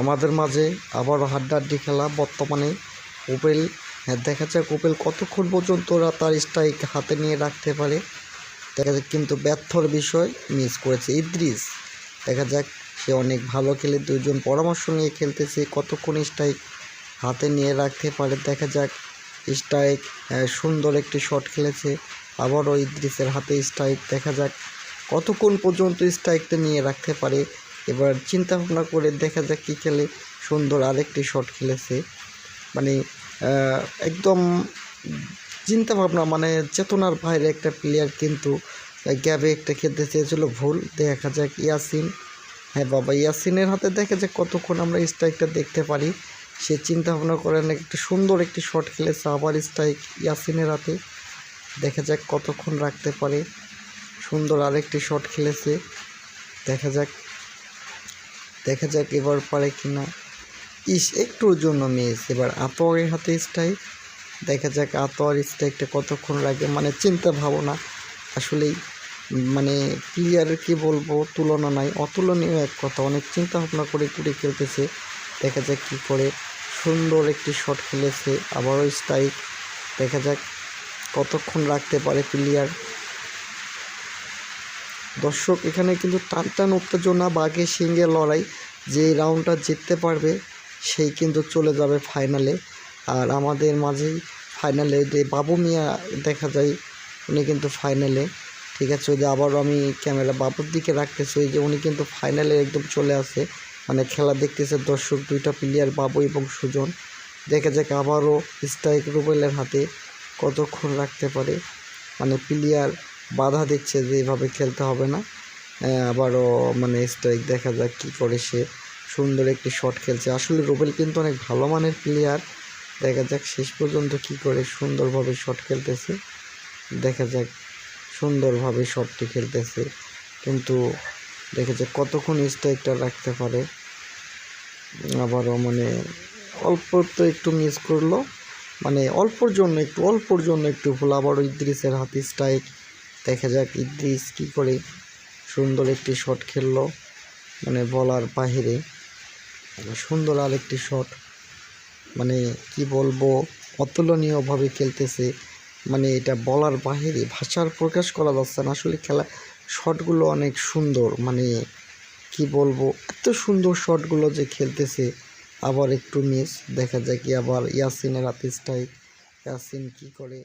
আমাদের মাঝে আবারও হাড্ডাহাড্ডি খেলা বর্তমানে কোপেল হ্যাঁ, দেখা যাক কোপেল কতক্ষণ পর্যন্ত ওরা তার স্ট্রাইক হাতে নিয়ে রাখতে পারে। দেখা যাক কিন্তু ব্যর্থর বিষয় মিস করেছে ইদ্রিস। দেখা যাক সে অনেক ভালো খেলে দুজন পরামর্শ নিয়ে খেলতেছে কতক্ষণ স্ট্রাইক হাতে নিয়ে রাখতে পারে। দেখা যাক স্ট্রাইক সুন্দর একটি শট খেলেছে আবারও ইদ্রিসের হাতে স্ট্রাইক দেখা যাক কতক্ষণ পর্যন্ত স্ট্রাইকটা নিয়ে রাখতে পারে। এবার চিন্তা ভাবনা করে দেখা যাক কী খেলে সুন্দর আরেকটি শট খেলেছে। মানে একদম চিন্তা ভাবনা মানে চেতনার বাইরে একটা প্লেয়ার কিন্তু গ্যাবে একটা খেলতে চেয়েছিল ভুল। দেখা যাক ইয়াসিন। হ্যাঁ বাবা, ইয়াসিনের হাতে দেখা যাক কতক্ষণ আমরা স্ট্রাইকটা দেখতে পারি। সে চিন্তা ভাবনা করেন একটা সুন্দর একটি শট খেলেছে আবার স্ট্রাইক ইয়াসিনের হাতে। দেখা যাক কতক্ষণ রাখতে পারে। সুন্দর আরেকটি শট খেলেছে। দেখা যাক দেখা যাক এবার পারে কি না ইস একটুর জন্য মিস এবার আতোয়ারের হাতে স্ট্রাইক দেখা যাক আতোয়ার স্ট্রাইকটা কতক্ষণ লাগে মানে চিন্তা ভাবনা। আসলেই মানে প্লেয়ারের কি বলব, তুলনা নাই, অতুলনীয় এক কথা। অনেক চিন্তা ভাবনা করে করে খেলতেছে। দেখা যাক কী করে। সুন্দর একটি শট খেলেছে, আবারও স্ট্রাইক দেখা যাক কতক্ষণ রাখতে পারে প্লেয়ার দর্শক, এখানে কিন্তু টান টান উত্তেজনা, বাঘে, সিংহের লড়াই যে রাউন্ডটা জিততে পারবে, সেই কিন্তু চলে যাবে ফাইনালে আর আমাদের মাঝেই ফাইনালে যে বাবু মিয়া দেখা যায়, উনি কিন্তু ফাইনালে ঠিক আছে, ওই যে আবারও আমি ক্যামেরা বাবুর দিকে রাখতেছি, ওই যে উনি কিন্তু ফাইনালে একদম চলে আসে। মানে খেলা দেখতেছে দর্শক, দুইটা প্লেয়ার বাবু এবং সুজন। দেখা যাক আবারও স্ট্রাইক রুবেলের হাতে কতক্ষণ রাখতে পারে। মানে প্লেয়ার বাধা দিচ্ছে যে এভাবে খেলতে হবে না। আবারও মানে স্ট্রাইক দেখা যাক কী করে সে সুন্দর একটি শট খেলছে। আসলে রুবেল কিন্তু অনেক ভালো মানের প্লেয়ার দেখা যাক শেষ পর্যন্ত কী করে সুন্দরভাবে শট খেলতেছে। দেখা যাক সুন্দরভাবে শটটি খেলতেছে। কিন্তু দেখা যাক কতক্ষণ স্ট্রাইকটা রাখতে পারে। আবারও মানে অল্প তো একটু মিস করল। মানে অল্পর জন্য একটু, অল্পর জন্য একটু ভুল। আবারও ইদ্রিসের হাতে স্ট্রাইক দেখা যাক ইদ্রিস কী করে সুন্দর একটি শট খেললো মানে বলার বাহিরে। সুন্দর আরেকটি শট মানে কি বলব, অতুলনীয়ভাবে খেলতেছে। মানে এটা বলার বাহিরে, ভাষার প্রকাশ করা যাচ্ছে না। আসলে খেলা শটগুলো অনেক সুন্দর মানে কি বলব, এত সুন্দর শটগুলো যে খেলতেছে। আবার একটু মিস দেখা যায় কি আবার ইয়াসিনের হাতে স্ট্রাইক ইয়াসিন কি করে।